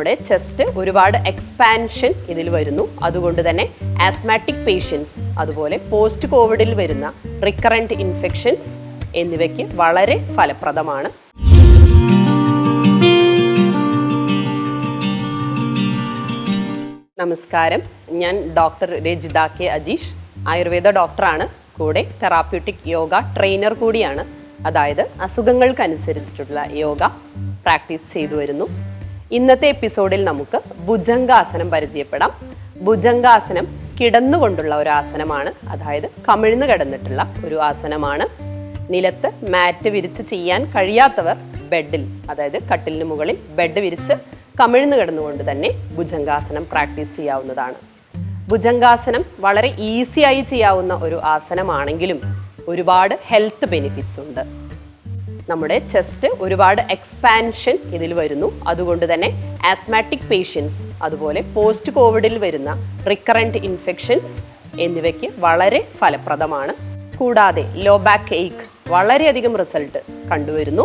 നമ്മുടെ ചെസ്റ്റ് ഒരുപാട് എക്സ്പാൻഷൻ ഇതിൽ വരുന്നു. അതുകൊണ്ട് തന്നെ ആസ്മാറ്റിക് പേഷ്യൻസ് അതുപോലെ പോസ്റ്റ് കോവിഡിൽ വരുന്ന റിക്കറന്റ് ഇൻഫെക്ഷൻസ് എന്നിവയ്ക്ക് വളരെ ഫലപ്രദമാണ്. നമസ്കാരം. ഞാൻ ഡോക്ടർ രജിത കെ അജീഷ് ആയുർവേദ ഡോക്ടറാണ് കൂടെ തെറാപ്യൂട്ടിക് യോഗ ട്രെയിനർ കൂടിയാണ്. അതായത് അസുഖങ്ങൾക്കനുസരിച്ചിട്ടുള്ള യോഗ പ്രാക്ടീസ് ചെയ്തു വരുന്നു. ഇന്നത്തെ എപ്പിസോഡിൽ നമുക്ക് ഭുജംഗാസനം പരിചയപ്പെടാം. ഭുജംഗാസനം കിടന്നുകൊണ്ടുള്ള ഒരു ആസനമാണ്. അതായത് കമിഴ്ന്നു കിടന്നിട്ടുള്ള ഒരു ആസനമാണ്. നിലത്ത് മാറ്റ് വിരിച്ച് ചെയ്യാൻ കഴിയാത്തവർ ബെഡിൽ അതായത് കട്ടിലിന് മുകളിൽ ബെഡ് വിരിച്ച് കമിഴ്ന്നു കിടന്നുകൊണ്ട് തന്നെ ഭുജംഗാസനം പ്രാക്ടീസ് ചെയ്യാവുന്നതാണ്. ഭുജംഗാസനം വളരെ ഈസിയായി ചെയ്യാവുന്ന ഒരു ആസനമാണെങ്കിലും ഒരുപാട് ഹെൽത്ത് ബെനിഫിറ്റ്സ് ഉണ്ട്. നമ്മുടെ ചെസ്റ്റ് ഒരുപാട് എക്സ്പാൻഷൻ ഇതിൽ വരുന്നു. അതുകൊണ്ട് തന്നെ ആസ്മാറ്റിക് പേഷ്യൻസ് അതുപോലെ പോസ്റ്റ് കോവിഡിൽ വരുന്ന റിക്കറന്റ് ഇൻഫെക്ഷൻസ് എന്നിവയ്ക്ക് വളരെ ഫലപ്രദമാണ്. കൂടാതെ ലോ ബാക്ക് എയ്ക്ക് വളരെയധികം റിസൾട്ട് കണ്ടുവരുന്നു.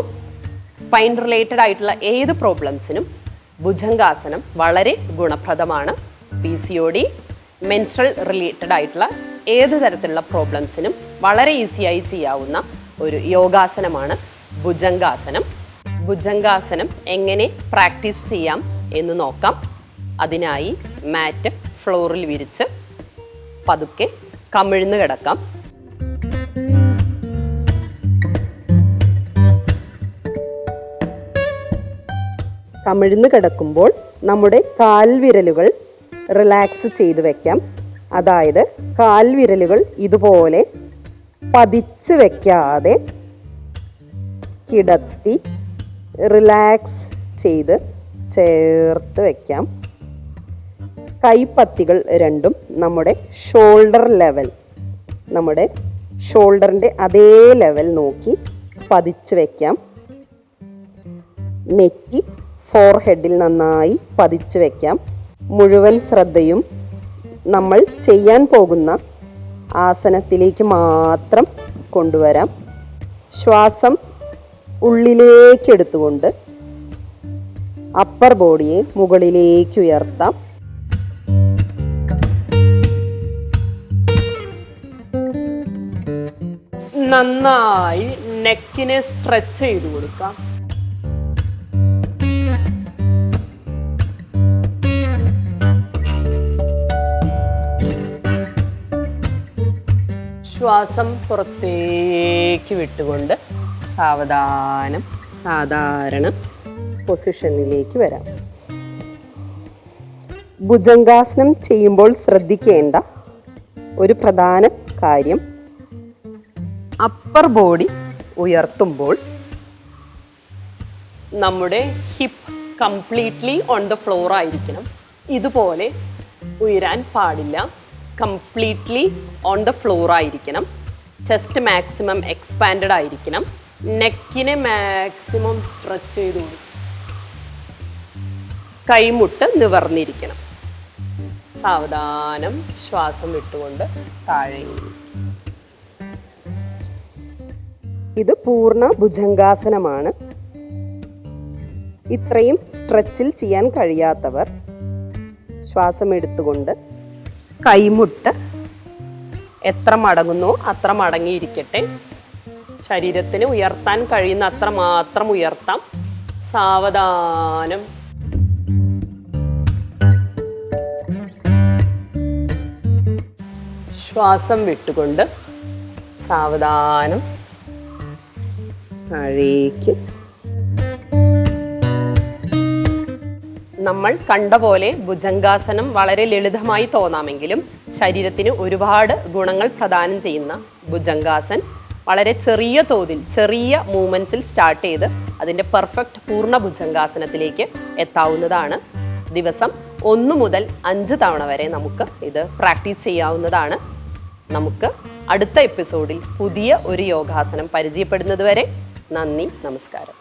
സ്പൈൻ റിലേറ്റഡ് ആയിട്ടുള്ള ഏത് പ്രോബ്ലംസിനും ഭുജംഗാസനം വളരെ ഗുണപ്രദമാണ്. P C O D menstrual related ആയിട്ടുള്ള ഏത് തരത്തിലുള്ള പ്രോബ്ലംസിനും വളരെ ഈസിയായി ചെയ്യാവുന്ന ഒരു യോഗാസനമാണ് ഭുജംഗാസനം. ഭുജംഗാസനം എങ്ങനെ പ്രാക്ടീസ് ചെയ്യാം എന്ന് നോക്കാം. അതിനായി മാറ്റ് ഫ്ലോറിൽ വിരിച്ച് പതുക്കെ കമിഴ്ന്ന് കിടക്കാം. കമിഴ്ന്ന് കിടക്കുമ്പോൾ നമ്മുടെ കാൽവിരലുകൾ റിലാക്സ് ചെയ്ത് വെക്കാം. അതായത് കാൽവിരലുകൾ ഇതുപോലെ പതിച്ച് വെക്കാതെ കിടത്തി റിലാക്സ് ചെയ്ത് ചേർത്ത് വയ്ക്കാം കൈപ്പത്തികൾ രണ്ടും നമ്മുടെ ഷോൾഡർ ലെവൽ നമ്മുടെ ഷോൾഡറിന്റെ അതേ ലെവൽ നോക്കി പതിച്ച് വെക്കാം. നെറ്റി ഫോർഹെഡിൽ നന്നായി പതിച്ചു വയ്ക്കാം മുഴുവൻ ശ്രദ്ധയും നമ്മൾ ചെയ്യാൻ പോകുന്ന ആസനത്തിലേക്ക് മാത്രം കൊണ്ടുവരാം. ശ്വാസം ഉള്ളിലേക്ക് എടുത്തുകൊണ്ട് അപ്പർ ബോഡിയെ മുകളിലേക്ക് ഉയർത്താം. നന്നായി നെക്കിനെ സ്ട്രെച്ച് ചെയ്ത് കൊടുക്കാം. ശ്വാസം പുറത്തേക്ക് വിട്ടുകൊണ്ട് സാവധാനം സാധാരണ പൊസിഷനിലേക്ക് വരാം. ഭുജംഗാസനം ചെയ്യുമ്പോൾ ശ്രദ്ധിക്കേണ്ട ഒരു പ്രധാന കാര്യം അപ്പർ ബോഡി ഉയർത്തുമ്പോൾ നമ്മുടെ hip completely on the floor ആയിരിക്കണം. ഇതുപോലെ ഉയരാൻ പാടില്ല. കംപ്ലീറ്റ്ലി ഓൺ ദ ഫ്ലോർ ആയിരിക്കണം. ചെസ്റ്റ് മാക്സിമം എക്സ്പാൻഡ് ആയിരിക്കണം. നെക്കിനെ മാക്സിമം സ്ട്രെച്ച് ചെയ്ത് കൊടുക്കും. കൈമുട്ട് നിവർന്നിരിക്കണം. സാവധാനം ശ്വാസം വിട്ടുകൊണ്ട് താഴെ ഇത് പൂർണ ഭുജംഗാസനമാണ്. ഇത്രയും സ്ട്രെച്ചിൽ ചെയ്യാൻ കഴിയാത്തവർ ശ്വാസം എടുത്തുകൊണ്ട് കൈമുട്ട് എത്ര മടങ്ങുന്നോ അത്ര മടങ്ങിയിരിക്കട്ടെ. ശരീരത്തിന് ഉയർത്താൻ കഴിയുന്ന അത്ര മാത്രം ഉയർത്താം. സാവധാനം. ശ്വാസം വിട്ടുകൊണ്ട് സാവധാനം. താഴേക്ക്. നമ്മൾ കണ്ട പോലെ ഭുജംഗാസനം വളരെ ലളിതമായി തോന്നാമെങ്കിലും ശരീരത്തിന് ഒരുപാട് ഗുണങ്ങൾ പ്രദാനം ചെയ്യുന്ന ഭുജംഗാസൻ വളരെ ചെറിയ തോതിൽ ചെറിയ മൂവ്മെന്റ്സിൽ സ്റ്റാർട്ട് ചെയ്ത് അതിന്റെ പെർഫെക്റ്റ് പൂർണ ഭുജങ്കാസനത്തിലേക്ക് എത്താവുന്നതാണ്. ദിവസം ഒന്ന് മുതൽ അഞ്ച് തവണ വരെ നമുക്ക് ഇത് പ്രാക്ടീസ് ചെയ്യാവുന്നതാണ്. നമുക്ക് അടുത്ത എപ്പിസോഡിൽ പുതിയ ഒരു യോഗാസനം പരിചയപ്പെടുന്നതുവരെ നന്ദി നമസ്കാരം.